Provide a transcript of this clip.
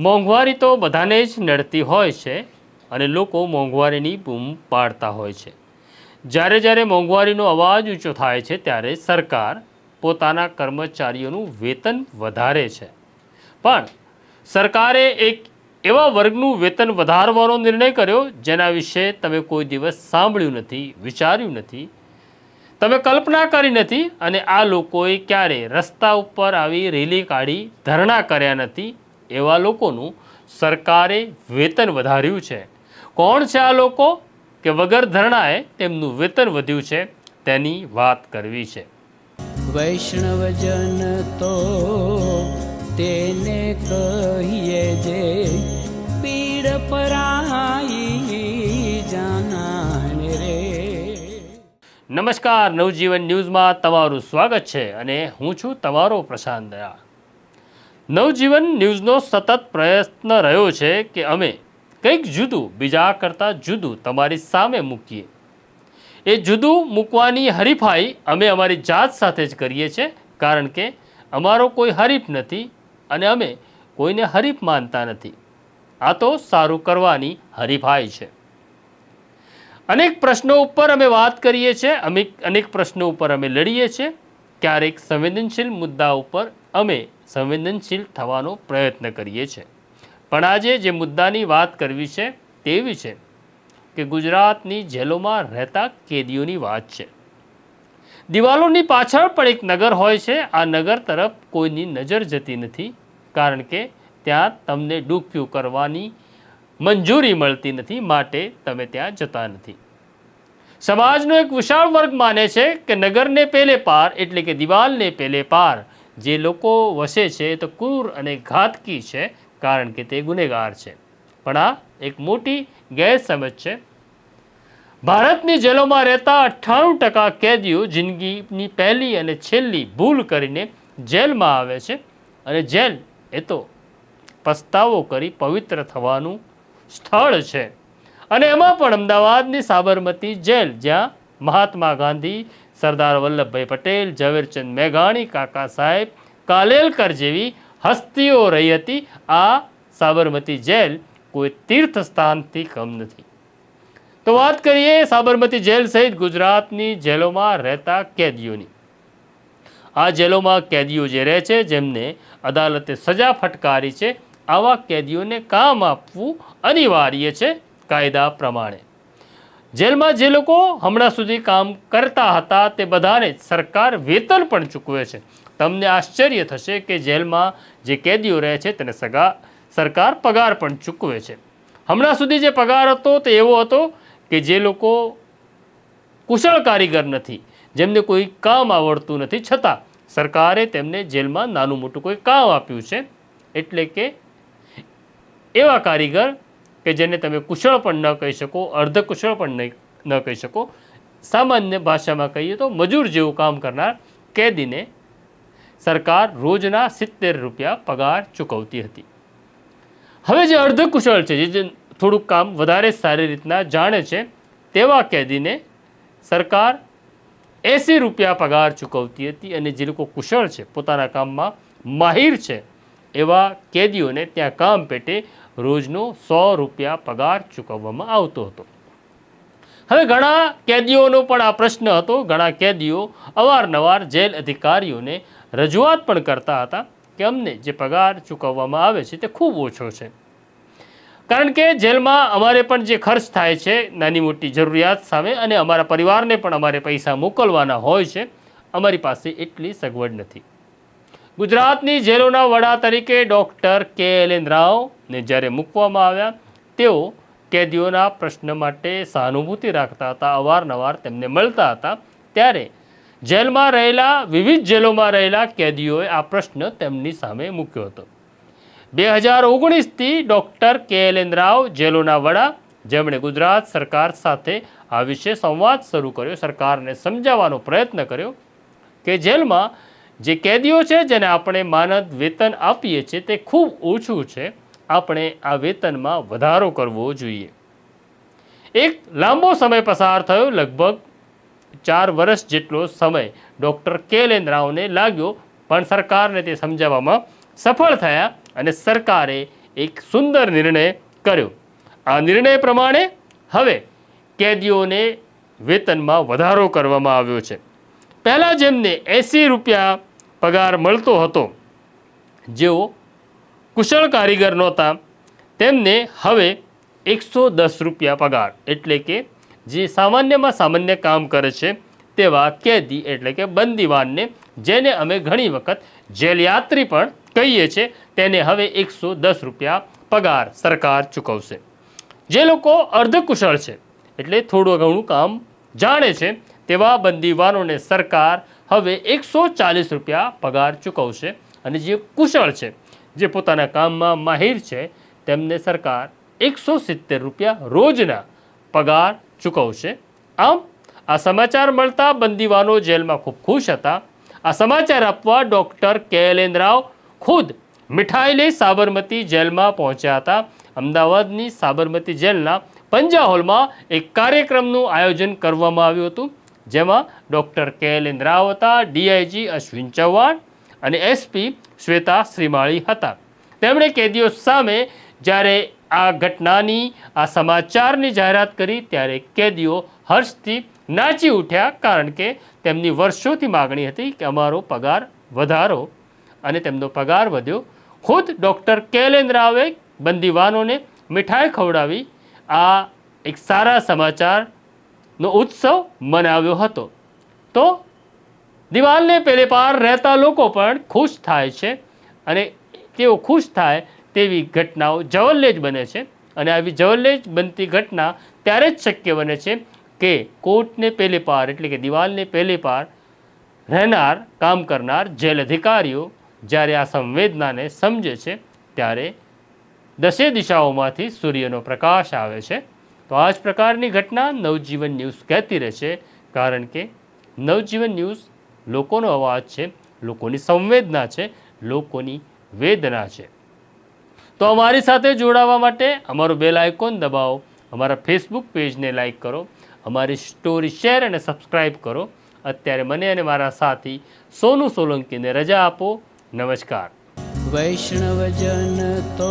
મોંઘવારી તો બધાને જ નડતી હોય છે અને લોકો મોંઘવારીની બૂમ પાડતા હોય છે. જ્યારે જ્યારે મોંઘવારીનો અવાજ ઊંચો થાય છે ત્યારે સરકાર પોતાના કર્મચારીઓનું વેતન વધારે છે. પણ સરકારે એક એવા વર્ગનું વેતન વધારવાનો નિર્ણય કર્યો જેના વિશે તમે કોઈ દિવસ સાંભળ્યું નથી, વિચાર્યું નથી, તમે કલ્પના કરી નથી અને આ લોકોએ ક્યારે રસ્તા ઉપર આવી રેલી કાઢી ધરણા કર્યા નથી એવા લોકોનું સરકારે વેતન વધાર્યું છે. કોણ છે આ લોકો? કે વગર ધરણાએ તેમનું વેતન વધ્યું છે તેની વાત કરવી છે. વૈષ્ણવજન તો તેને કહીએ જે પીડ પરાઈ જાનાને રે. નમસ્કાર નવજીવન ન્યૂઝમાં તમારું સ્વાગત છે અને હું છું તમારો પ્રશાંત દયાળ. નવજીવન ન્યૂઝનો સતત પ્રયત્ન રહ્યો છે કે અમે કંઈક જુદું, બીજા કરતાં જુદું તમારી સામે મૂકીએ. એ જુદું મૂકવાની હરીફાઈ અમે અમારી જાત સાથે જ કરીએ છીએ, કારણ કે અમારો કોઈ હરીફ નથી અને અમે કોઈને હરીફ માનતા નથી. આ તો સારું કરવાની હરીફાઈ છે. અનેક પ્રશ્નો ઉપર અમે વાત કરીએ છીએ, અમે અનેક પ્રશ્નો ઉપર અમે લડીએ છીએ. ક્યારેક સંવેદનશીલ મુદ્દા ઉપર અમે સંવેદનશીલ થવાનો પ્રયત્ન કરીએ છીએ. પણ આજે જે મુદ્દાની વાત કરવી છે તેવી છે કે ગુજરાતની જેલોમાં રહેતા કેદીઓની વાત છે. દિવાલોની પાછળ પણ એક નગર હોય છે. આ નગર તરફ કોઈની નજર જતી નથી, કારણ કે ત્યાં તમને ડૂબક્યું કરવાની મંજૂરી મળતી નથી, માટે તમે ત્યાં જતા નથી. સમાજનો એક વિશાળ વર્ગ માને છે કે નગરને પેલે પાર એટલે કે દિવાલને પેલે પાર જે લોકો વસે છે તો ક્રૂર અને ઘાતકી છે, કારણ કે તે ગુનેગાર છે. પણ આ એક મોટી ગેરસમજ છે. ભારતની જેલોમાં રહેતા અઠ્ઠાણું ટકા કેદીઓ જિંદગીની પહેલી અને છેલ્લી ભૂલ કરીને જેલમાં આવે છે. અને જેલ એ તો પસ્તાવો કરી પવિત્ર થવાનું સ્થળ છે. અને એમાં પણ અમદાવાદની સાબરમતી જેલ, જ્યાં મહાત્મા ગાંધી સરદાર વલ્લભભાઈ પટેલ, ઝવેરચંદ મેઘાણી, કાકા સાહેબ, કાલેલકર જેવી હસ્તીઓ રહી હતી. આ સાબરમતી જેલ કોઈ તીર્થ સ્થાનથી કમ નથી. તો વાત કરીએ સાબરમતી જેલ સહિત ગુજરાતની જેલોમાં રહેતા કેદીઓની. આ જેલોમાં કેદીઓ જે રહે છે, જેમને અદાલતે સજા ફટકારી છે, આવા કેદીઓને કામ આપવું અનિવાર્ય છે કાયદા પ્રમાણે. જેલમાં જે લોકો હમણાં સુધી કામ કરતા હતા તે બધાને સરકાર વેતન પણ ચૂકવે છે. તમને આશ્ચર્ય થશે કે જેલમાં જે કેદીઓ રહે છે તેને સગા સરકાર પગાર પણ ચૂકવે છે. હમણાં સુધી જે પગાર હતો તે એવો હતો કે જે લોકો કુશળ કારીગર નથી, જેમને કોઈ કામ આવડતું નથી. છતાં સરકારે તેમને જેલમાં નાનું મોટું કોઈ કામ આપ્યું છે. એટલે કે એવા કારીગર કે જેને તમે કુશળ પણ ન કહી શકો, અર્ધકુશળ પણ ન કહી શકો. સામાન્ય ભાષામાં કહીએ તો મજૂર જેવું કામ કરનાર કેદીને સરકાર રોજના સિત્તેર રૂપિયા પગાર ચૂકવતી હતી. હવે જે અર્ધકુશળ છે જે થોડુંક કામ વધારે સારી રીતના જાણે છે, તેવા કેદીને સરકાર એંસી રૂપિયા પગાર ચૂકવતી હતી અને જે લોકો કુશળ છે, પોતાના કામમાં માહિર છે, એવા કેદીઓને ત્યાં કામ પેટે રોજનો સો રૂપિયા પગાર ચૂકવવામાં આવતો હતો. હવે ઘણા કેદીઓનો પણ આ પ્રશ્ન હતો. ઘણા કેદીઓ અવારનવાર જેલ અધિકારીઓને રજૂઆત પણ કરતા હતા કે અમને જે પગાર ચૂકવવામાં આવે છે તે ખૂબ ઓછો છે. કારણ કે જેલમાં અમારે પણ જે ખર્ચ થાય છે, નાની મોટી જરૂરિયાત સામે અને અમારા પરિવારને પણ અમારે પૈસા મોકલવાના હોય છે, અમારી પાસે એટલી સગવડ નથી. ગુજરાતની જેલોના વડા તરીકે ડૉક્ટર કે એલ રાવને જ્યારે મૂકવામાં આવ્યા, તેઓ કેદીઓના પ્રશ્ન માટે સહાનુભૂતિ રાખતા હતા, અવારનવાર તેમને મળતા હતા. ત્યારે જેલમાં રહેલા, વિવિધ જેલોમાં રહેલા કેદીઓએ આ પ્રશ્ન તેમની સામે મૂક્યો હતો. બે હજાર ઓગણીસથી ડૉક્ટર કે એલ રાવ જેલોના વડા, જેમણે ગુજરાત સરકાર સાથે આ વિશે સંવાદ શરૂ કર્યો, સરકારને સમજાવવાનો પ્રયત્ન કર્યો કે જેલમાં જે કેદીઓ છે, જેને આપણે માનદ વેતન આપીએ છીએ, તે ખૂબ ઓછું છે. આપણે આ વેતનમાં વધારો કરવો જોઈએ. એક લાંબો સમય પસાર થયો, લગભગ ચાર વર્ષ જેટલો સમય ડૉક્ટર કેલેન રાવને લાગ્યો, પણ સરકારને તે સમજાવવામાં સફળ થયા અને સરકારે એક સુંદર નિર્ણય કર્યો. આ નિર્ણય પ્રમાણે હવે કેદીઓને વેતનમાં વધારો કરવામાં આવ્યો છે. પહેલાં જેમને એંસી રૂપિયા પગાર મળતો હતો. જેઓ કુશળ કારીગર નહોતા, તેમને હવે એકસો દસ રૂપિયા પગાર, એટલે કે જે સામાન્યમાં સામાન્ય કામ કરે છે તેવા કેદી, એટલે કે બંદીવાનને, જેને અમે ઘણી વખત જેલયાત્રી પણ કહીએ છીએ, તેને હવે એકસો દસ રૂપિયા પગાર સરકાર ચૂકવશે. જે લોકો અર્ધકુશળ છે, એટલે થોડું ઘણું કામ જાણે છે, તેવા બંદીવાનોને સરકાર હવે એકસો ચાલીસ રૂપિયા પગાર ચૂકવશે અને જે કુશળ છે, જે પોતાના કામમાં માહિર છે, તેમને સરકાર એકસો સિત્તેર રૂપિયા રોજના પગાર ચૂકવશે. આમ, આ સમાચાર મળતા બંદીવાનો જેલમાં ખૂબ ખુશ હતા. આ સમાચાર આપવા ડૉક્ટર કે રાવ ખુદ મીઠાઈ લઈ સાબરમતી જેલમાં પહોંચ્યા હતા. અમદાવાદની સાબરમતી જેલના પંજા હોલમાં એક કાર્યક્રમનું આયોજન કરવામાં આવ્યું હતું. જેમાં doctor K L N Rao હતા ડીઆઈજી અશ્વિન ચૌહાણ અને એસપી શ્વેતા શ્રીમાળી હતા. તેમણે કેદીઓ સામે જ્યારે આ ઘટનાની, આ સમાચારની જાહેરાત કરી ત્યારે કેદીઓ હર્ષથી નાચી ઉઠ્યા કારણ કે તેમની વર્ષોથી માગણી હતી કે અમારો પગાર વધારો અને તેમનો પગાર વધ્યો. ખુદ ડૉક્ટર કેલેન રાવે બંદીવાનોને મીઠાઈ ખવડાવી. આ એક સારા સમાચારનો ઉત્સવ મનાવ્યો હતો. તો દિવાલને પેલે પાર રહેતા લોકો પણ ખુશ થાય છે અને તેઓ ખુશ થાય તેવી ઘટનાઓ જવલ્લે જ બને છે. અને આવી જવલ્લે જ બનતી ઘટના ત્યારે જ શક્ય બને છે કે કોર્ટને પેલે પાર એટલે કે દિવાલને પેલે પાર રહેનાર, કામ કરનાર જેલ અધિકારીઓ જ્યારે આ સંવેદનાને સમજે છે ત્યારે દસે દિશાઓમાંથી સૂર્યનો પ્રકાશ આવે છે. તો આ જ પ્રકારની ઘટના નવજીવન ન્યૂઝ કહેતી રહેશે કારણ કે નવજીવન ન્યૂઝ લોકોનો અવાજ છે, લોકોની સંવેદના છે, લોકોની વેદના છે. તો અમારી સાથે જોડાવા માટે અમારો બેલ આઇકોન દબાવો, અમારા ફેસબુક પેજને લાઇક કરો, અમારી સ્ટોરી શેર અને સબસ્ક્રાઈબ કરો. અત્યારે મને અને મારા સાથી સોનુ સોલંકીને રજા આપો. નમસ્કાર. વૈષ્ણવજન તો